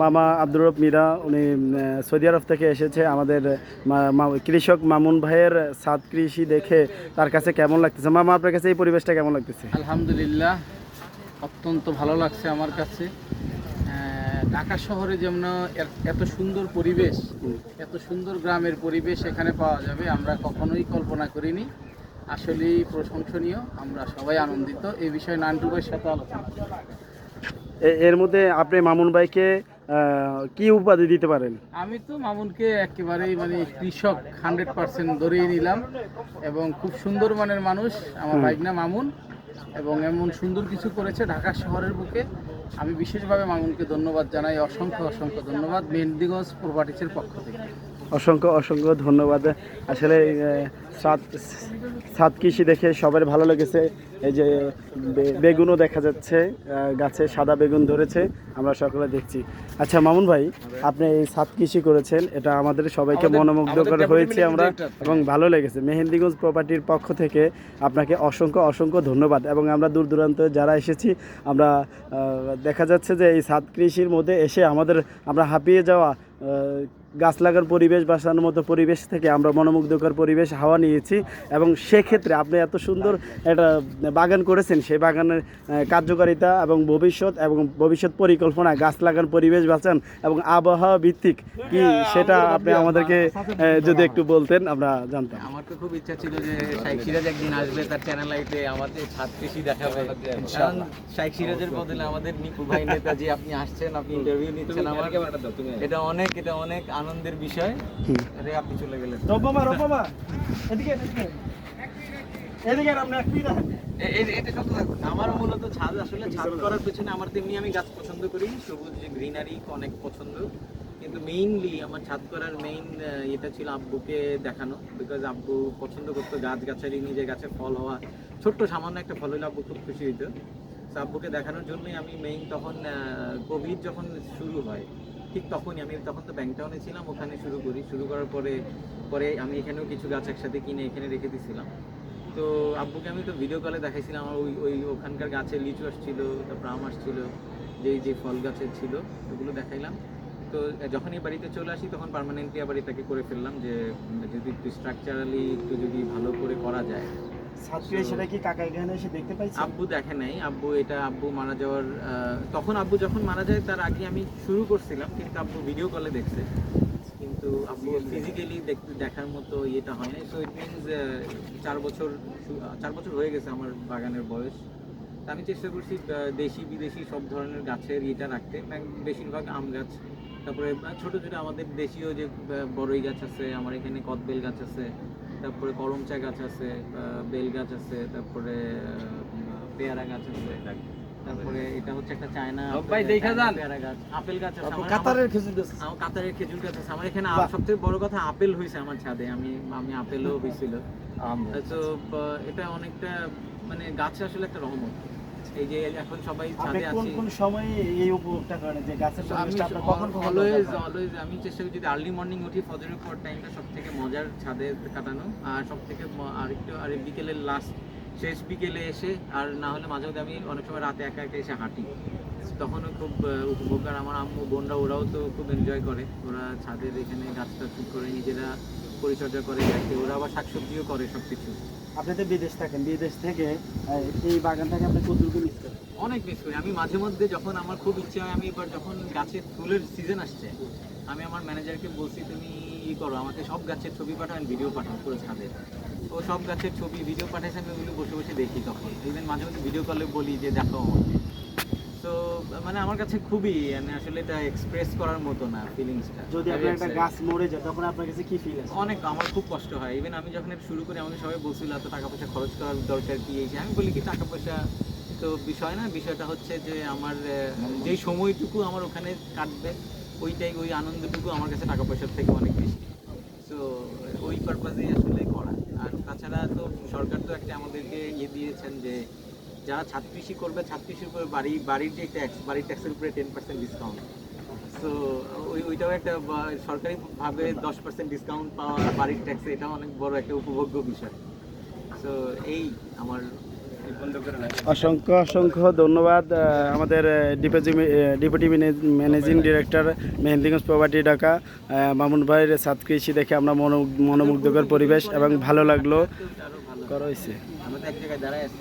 মামা আব্দুর রব মীরা, উনি সৌদি আরব থেকে এসেছে। আমাদের কৃষক মামুন ভাইয়ের সাত কৃষি দেখে তার কাছে কেমন লাগতেছে? মামা, আপনার কাছে এই পরিবেশটা কেমন লাগতেছে? আলহামদুলিল্লাহ, অত্যন্ত ভালো লাগছে আমার কাছে। ঢাকা শহরে যেমন এত সুন্দর পরিবেশ, এত সুন্দর গ্রামের পরিবেশ এখানে পাওয়া যাবে, আমরা কখনোই কল্পনা করিনি। আসলেই প্রশংসনীয়, আমরা সবাই আনন্দিত। এই বিষয়ে নান্টু সাথে আলোচনা এর মধ্যে আপনি মামুন ভাইকে কি উপাধি দিতে পারেন? আমি তো মামুনকে একেবারেই মানে কৃষক হান্ড্রেড পার্সেন্ট ধরেই নিলাম এবং খুব সুন্দর মানের মানুষ আমার ভাইগনা মামুন এবং এমন সুন্দর কিছু করেছে ঢাকা শহরের বুকে। আমি বিশেষভাবে মামুনকে ধন্যবাদ জানাই অসংখ্য অসংখ্য ধন্যবাদ মেহেন্দিগঞ্জ প্রপার্টিসের পক্ষ থেকে। অসংখ্য অসংখ্য ধন্যবাদ। আসলে সাত সাত কৃষি দেখে সবার ভালো লেগেছে। এই যে বেগুনও দেখা যাচ্ছে গাছে সাদা বেগুন ধরেছে আমরা সকলে দেখছি। আচ্ছা মামুন ভাই আপনি এই সাত কৃষি করেছেন এটা আমাদের সবাইকে মনোমুগ্ধকর আমাদের হয়েছে আমরা এবং ভালো লেগেছে। মেহেন্দিগঞ্জ প্রপার্টির পক্ষ থেকে আপনাকে অসংখ্য অসংখ্য ধন্যবাদ এবং আমরা দূর দূরান্ত যারা এসেছি আমরা দেখা যাচ্ছে যে এই সাত কৃষির মধ্যে এসে আমাদের আমরা হাঁপিয়ে যাওয়া গাছ লাগার পরিবেশ বাঁচানোর মতো পরিবেশ থেকে আমরা মনোমুগ্ধকর পরিবেশ হাওয়া নিয়েছি এবং সেক্ষেত্রে আপনি এত সুন্দর একটা বাগান করেছেন সেই বাগানের কার্যকারিতা এবং ভবিষ্যৎ এবং ভবিষ্যৎ পরিকল্পনা গাছ লাগান পরিবেশ বাঁচান এবং আবহাওয়া ভিত্তিক কি সেটা আপনি আমাদেরকে যদি একটু বলতেন আমরা জানতাম। আমার তো খুব ইচ্ছা ছিল যে শাইখ সিরাজ একদিন আসবে তার চ্যানেল আইতে আমাদের ছাদ কৃষি দেখাবে কারণ শাইখ সিরাজের বদলে আমাদের নিকু ভাই নেতাজি আপনি আসছেন আপনি ইন্টারভিউ নিচ্ছেন আমার। এটা অনেক এটা অনেক আনন্দের বিষয়। আরে আপনি চলে গেলেন। রব্বামা রব্বামা এদিকে এদিকে। এদিকে আপনি একটু। আমার মূলত ছাদ আসলে ছাদ করার পেছনে আমার তেমনি আমি গাছ পছন্দ করি সবুজ গ্রিনারি অনেক পছন্দ। কিন্তু মেইনলি আমার ছাদ করার মেইন এটা ছিল আব্বুকে দেখানো বিকজ আব্বু পছন্দ করতো গাছ গাছারি নিজে গাছে ফল হওয়া। ছোট্ট সামান্য একটা ফল হলে আব্বু খুব খুশি হইতো। আব্বুকে দেখানোর জন্যই আমি মেইন তখন কোভিড যখন শুরু হয় ঠিক তখনই আমি তখন তো ব্যাংকটাউনে ছিলাম, ওখানে শুরু করি। শুরু করার পরে পরে আমি এখানেও কিছু গাছ একসাথে কিনে এখানে রেখে দিয়েছিলাম তো আব্বুকে আমি তো ভিডিও কলে দেখাইছিলাম আমার ওই ওই ওখানকার গাছে লিচু আসছিল, তারপর আম আসছিল, যেই যে ফল গাছের ছিল, ওগুলো দেখাইলাম। তো যখনই বাড়িতে চলে আসি তখন পার্মানেন্টলি আবার এটাকে করে ফেললাম যে যদি একটু স্ট্রাকচারালি একটু যদি ভালো করে করা যায়। ছাত্রী সেটা কি কাকা এখানে এসে দেখতে পাইছেন আব্বু দেখে নাই। আব্বু এটা আব্বু মারা যাওয়ার তখন আব্বু যখন মারা যায় তার আগে আমি শুরু করছিলাম কিন্তু আব্বু ভিডিও কলে দেখছে। কিন্তু আব্বু ফিজিক্যালি দেখতে দেখার মতো ইয়েটা হয় না সো ইট মিনস চার বছর চার বছর হয়ে গেছে আমার বাগানের বয়স। আমি চেষ্টা করছি দেশি বিদেশি সব ধরনের গাছের ইয়েটা রাখতে। বেশিরভাগ আম গাছ তারপরে ছোট ছোট আমাদের দেশীয় যে বড়ই গাছ আছে আমার এখানে কদবেল গাছ আছে তারপরে করমচা গাছ আছে আহ, বেল গাছ আছে তারপরে আহ, পেয়ারা গাছ আছে তারপরে এটা হচ্ছে একটা চায়না ভাই, দেখা যান। পেয়ারা গাছ আপেল গাছ আছে আমার- কাতারের খেজুর গাছ আমার কাতারের খেজুর গাছ আছে আমার এখানে। সবথেকে বড় কথা আপেল হয়েছে আমার ছাদে আমি আমি আপেলও হয়েছিল তো এটা অনেকটা মানে গাছ আসলে একটা রহমত এই যে এখন সবাই ছাদে কোন কোন সময়ে এই উপভোগটা করেন? যে গাছের আমি পরিবেশটা আপনার কখন কখন অলওয়েজ অলওয়েজ আমি চেষ্টা করি যদি আর্লি মর্নিং উঠি ফজরের পর টাইমটা মজার ছাদে কাটানো। আর আর বিকেলের লাস্ট শেষ বিকেলে এসে আর না হলে মাঝে মধ্যে আমি অনেক সময় রাতে একা একা এসে হাঁটি। তখনও খুব উপভোগ আর আমার আম্মু বোনরা ওরাও তো খুব এনজয় করে। ওরা ছাদের এখানে গাছটা ঠিক করে নিজেরা পরিচর্যা করে দেখে ওরা আবার শাকসবজিও করে সব কিছু আপনি তো বিদেশ থাকেন বিদেশ থেকে এই বাগানটাকে আপনি কতটুকু মিস করেন? অনেক মিস করি। আমি মাঝে মধ্যে যখন আমার খুব ইচ্ছে হয় আমি এবার যখন গাছের ফুলের সিজন আসছে আমি আমার ম্যানেজারকে বলছি তুমি ই করো আমাকে সব গাছের ছবি পাঠাও ভিডিও পাঠাও পুরো ছাদে ও সব গাছের ছবি ভিডিও পাঠাইছে আমি ওগুলো বসে বসে দেখি তখন। ইভেন মাঝে মধ্যে ভিডিও কলে বলি যে দেখো আমাকে। তো মানে আমার কাছে খুবই মানে আসলে এটা এক্সপ্রেস করার মতো না ফিলিংসটা যদি আপনার একটা গাছ মরে যায় তখন আপনার কাছে কি ফিল আছে অনেক আমার খুব কষ্ট হয়। ইভেন আমি যখন শুরু করি আমাকে সবাই বলছিল এত টাকা পয়সা খরচ করার দরকার কি? এই আমি বলি কি টাকা পয়সা তো বিষয় না বিষয়টা হচ্ছে যে আমার যেই সময়টুকু আমার ওখানে কাটবে ওইটাই ওই আনন্দটুকু আমার কাছে টাকা পয়সার থেকে অনেক বেশি। তো ওই পারপাজেই আসলে করা। আর তাছাড়া তো সরকার তো একটা আমাদেরকে ইয়ে দিয়েছেন যে যারা ছাদ কৃষি করবে ছাদ কৃষির উপরে বাড়ি বাড়ির যে ট্যাক্স বাড়ির ট্যাক্সের উপরে টেন পার্সেন্ট ডিসকাউন্ট তো ওই ওইটাও একটা সরকারিভাবে দশ পার্সেন্ট ডিসকাউন্ট পাওয়া বাড়ির ট্যাক্সে এটাও অনেক বড় একটা উপভোগ্য বিষয়। তো এই আমার অসংখ্য অসংখ্য ধন্যবাদ আমাদের ডিপোজি deputy managing director Mehendiganj property Dhaka. Mamun ভাইয়ের ছাদ কৃষি দেখে আমরা মনো মনোমুগ্ধকর পরিবেশ এবং ভালো লাগল। করা হয়েছে